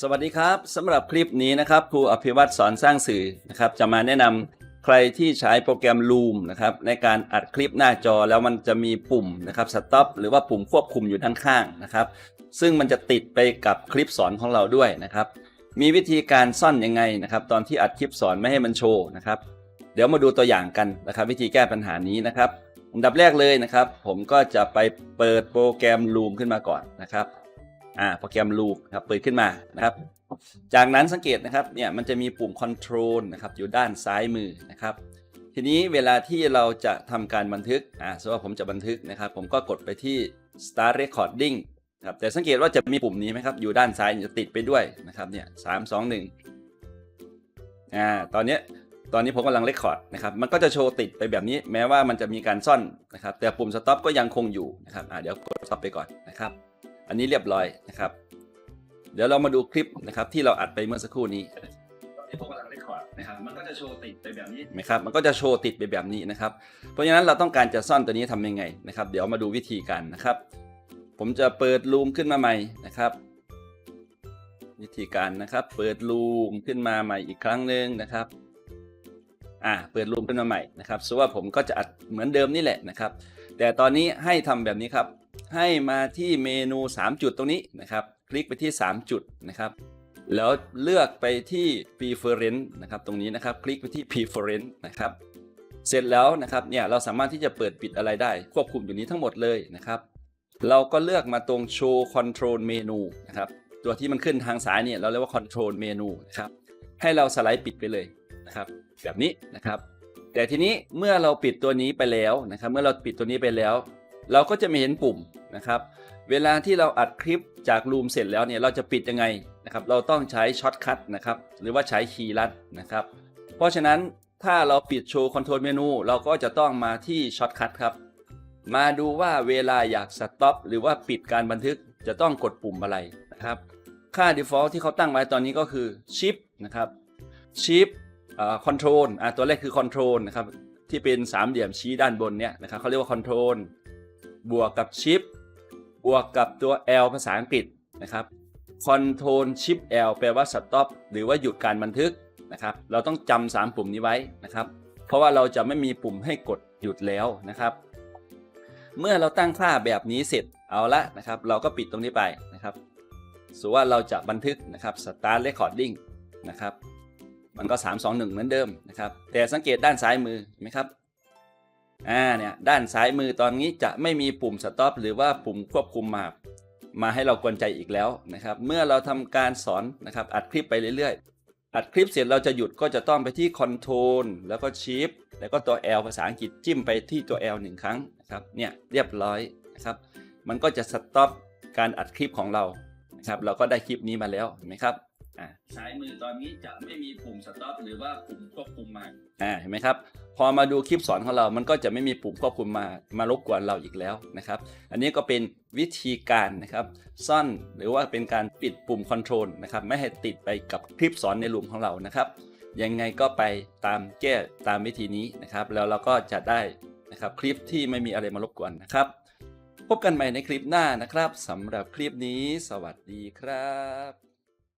สวัสดีครับสำหรับคลิปนี้นะครับครูอภิวัตรสอนสร้างสื่อนะครับจะมาแนะนำใครที่ใช้โปรแกรม Loom นะครับในการอัดคลิปหน้าจอแล้วมันจะมีปุ่มนะครับ Stop หรือว่าปุ่มควบคุมอยู่ด้านข้างนะครับ ซึ่งมันจะติดไปกับคลิปสอนของเราด้วยนะครับ มีวิธีการซ่อนยังไงนะครับ ตอนที่อัดคลิปสอนไม่ให้มันโชว์นะครับ เดี๋ยวมาดูตัวอย่างกันนะครับ วิธีแก้ปัญหานี้นะครับอันดับแรกเลยนะครับ ผมก็จะไปเปิดโปรแกรม Loom ขึ้นมาก่อนนะครับ อ่าโปรแกรม Loom ครับเปิดขึ้นมานะครับ จากนั้นสังเกตนะครับเนี่ยมันจะมีปุ่ม Control นะครับอยู่ด้านซ้ายมือนะครับทีนี้เวลาที่เราจะทำการบันทึกอ่าสมมติว่าผมจะบันทึกนะครับ ผมก็กดไปที่ Start Recording ครับแต่สังเกตว่าจะมีปุ่มนี้ไหมครับอยู่ด้านซ้ายจะติดไปด้วยนะครับเนี่ยสามสองหนึ่งอ่าตอนนี้ตอนนี้ผมกำลังเรคคอร์ดนะครับมันก็จะโชว์ติดไปแบบนี้แม้ว่ามันจะมีการซ่อนนะครับแต่ปุ่ม Stop ก็ยังคงอยู่นะครับอ่าเดี๋ยวกด Stop ไปก่อนนะครับ อันนี้เรียบร้อยนะครับ เดี๋ยวเรามาดูคลิปนะครับ ที่เราอัดไปเมื่อสักครู่นี้ที่ผมกำลังเรคคอร์ดนะครับมันก็จะโชว์ติดไปแบบนี้ไหมครับมันก็จะโชว์ติดไปแบบนี้นะครับ เพราะฉะนั้นเราต้องการจะซ่อนตัวนี้ทำยังไงนะครับ เดี๋ยวมาดูวิธีการนะครับ ผมจะเปิดลูมขึ้นมาใหม่นะครับ วิธีการนะครับ เปิดลูมขึ้นมาใหม่อีกครั้งหนึ่งนะครับอ่าเปิดลูมขึ้นมาใหม่นะครับสว่าผมก็จะอัดเหมือนเดิมนี่แหละนะครับ แต่ตอนนี้ให้ทำแบบนี้ครับ ให้มาที่เมนู 3 จุดตรงนี้นะครับ คลิกไปที่ 3 จุดนะครับ แล้วเลือกไปที่ preference นะครับ ตรงนี้นะครับ คลิกไปที่ preference นะครับ เสร็จแล้วนะครับเนี่ยเราสามารถที่จะเปิดปิดอะไรได้ ควบคุมอยู่นี้ทั้งหมดเลยนะครับ เราก็เลือกมาตรง show control menu นะครับ ตัวที่มันขึ้นทางซ้ายเนี่ยเราเรียกว่า control menu นะครับ ให้เราสไลด์ปิดไปเลยนะครับ แบบนี้นะครับแต่ทีนี้เมื่อเราปิดตัวนี้ไปแล้วนะครับ เมื่อเราปิดตัวนี้ไปแล้ว เราก็จะไม่เห็นปุ่มนะครับ เวลาที่เราอัดคลิปจากรูมเสร็จแล้วเนี่ยเราจะปิดยังไงนะครับ เราต้องใช้ช็อตคัทนะครับ หรือว่าใช้คีย์ลัดนะครับ เพราะฉะนั้นถ้าเราปิดโชว์คอนโทรลเมนูเราก็จะต้องมาที่ช็อตคัทครับ มาดูว่าเวลาอยากสต็อปหรือว่าปิดการบันทึกจะต้องกดปุ่มอะไรนะครับ ค่า default ที่เขาตั้งไว้ตอนนี้ก็คือ shift นะครับ shift คอนโทรลอ่าตัวแรกคือ control นะครับที่เป็นสามเหลี่ยมชี้ด้านบนเนี่ยนะครับเขาเรียกว่า control บวกกับ shift บวกกับตัว L ภาษาอังกฤษนะครับ control shift L แปลว่า stop หรือว่าหยุดการบันทึกนะครับ เราต้องจำสามปุ่มนี้ไว้นะครับ เพราะว่าเราจะไม่มีปุ่มให้กดหยุดแล้วนะครับ เมื่อเราตั้งค่าแบบนี้เสร็จเอาละนะครับ เราก็ปิดตรงนี้ไปนะครับสมว่าเราจะบันทึกนะครับ start recording นะครับ มันก็ 3 2 1 เหมือนเดิมนะครับ แต่สังเกตด้านซ้ายมือเห็นไหมครับ อ่าเนี่ยด้านซ้ายมือตอนนี้จะไม่มีปุ่ม stop หรือว่าปุ่มควบคุมมามาให้เรากวนใจอีกแล้วนะครับ เมื่อเราทำการสอนนะครับอัดคลิปไปเรื่อยๆ อัดคลิปเสร็จเราจะหยุดก็จะต้องไปที่ Control แล้วก็ Shift แล้วก็ตัว L ภาษาอังกฤษจิ้มไปที่ตัว L หนึ่งครั้งนะครับเนี่ยเรียบร้อยนะครับ มันก็จะ stop การอัดคลิปของเรานะครับเราก็ได้คลิปนี้มาแล้วเห็นไหมครับอ่าซ้ายมือตอนนี้จะไม่มีปุ่ม stop หรือว่าปุ่มควบคุมมาอ่าเห็นไหมครับ พอมาดูคลิปสอนของเรา มันก็จะไม่มีปุ่มควบคุมมามารบกวนเราอีกแล้วนะครับ อันนี้ก็เป็นวิธีการนะครับ ซ่อนหรือว่าเป็นการปิดปุ่มคอนโทรลนะครับ ไม่ให้ติดไปกับคลิปสอนในรูมของเรานะครับ ยังไงก็ไปตามแก้ตามวิธีนี้นะครับ แล้วเราก็จะได้นะครับคลิปที่ไม่มีอะไรมารบกวนนะครับ พบกันใหม่ในคลิปหน้านะครับสำหรับคลิปนี้ สวัสดีครับ